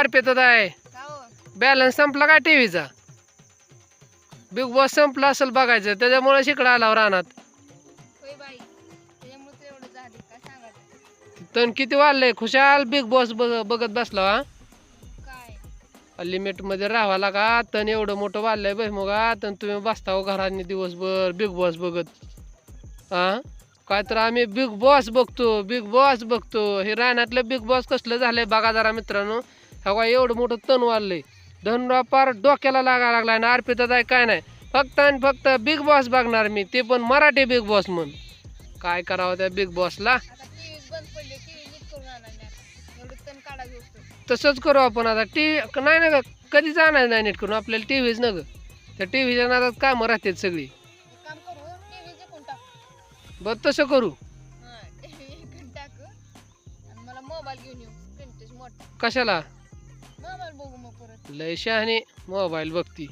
अर्पितात आहे. का हो. बॅलन्स संपला का टीव्हीचा बिग बॉस संपला असेल बघायचं. त्याच्यामुळे शिकडं आला रानात. तण किती वाढलंय? खुशाल बिग बॉस बघ बघत बसला हा लिमिटमध्ये राहावा का तण एवढं मोठं वाढलंय भैमुगा तण तुम्ही बसता हो घराने दिवसभर बिग बॉस बघत. हा काय तर आम्ही बिग बॉस बघतो. बिग बॉस बघतो. हे रानातलं बिग बॉस कसलं झालंय बघा जरा मित्रांनो. हा काय एवढं मोठं तण वाढलंय. धनराव पार डोक्याला लागा लागलाय ना अर्पितात आहे काय नाही. फक्त आणि फक्त बिग बॉस बघणार मी ते पण मराठी बिग बॉस म्हण काय करावं त्या बिग बॉसला तसंच करू आपण आता. टी व्ही नाही ना ग कधी जाणार नाही नीट करून? आपल्याला टी व्हीच न ग. त्या टी व्हीच्या नादात कामं राहतात सगळी. बरं तसं करू. हा लय शहाणे मोबाईल बघती.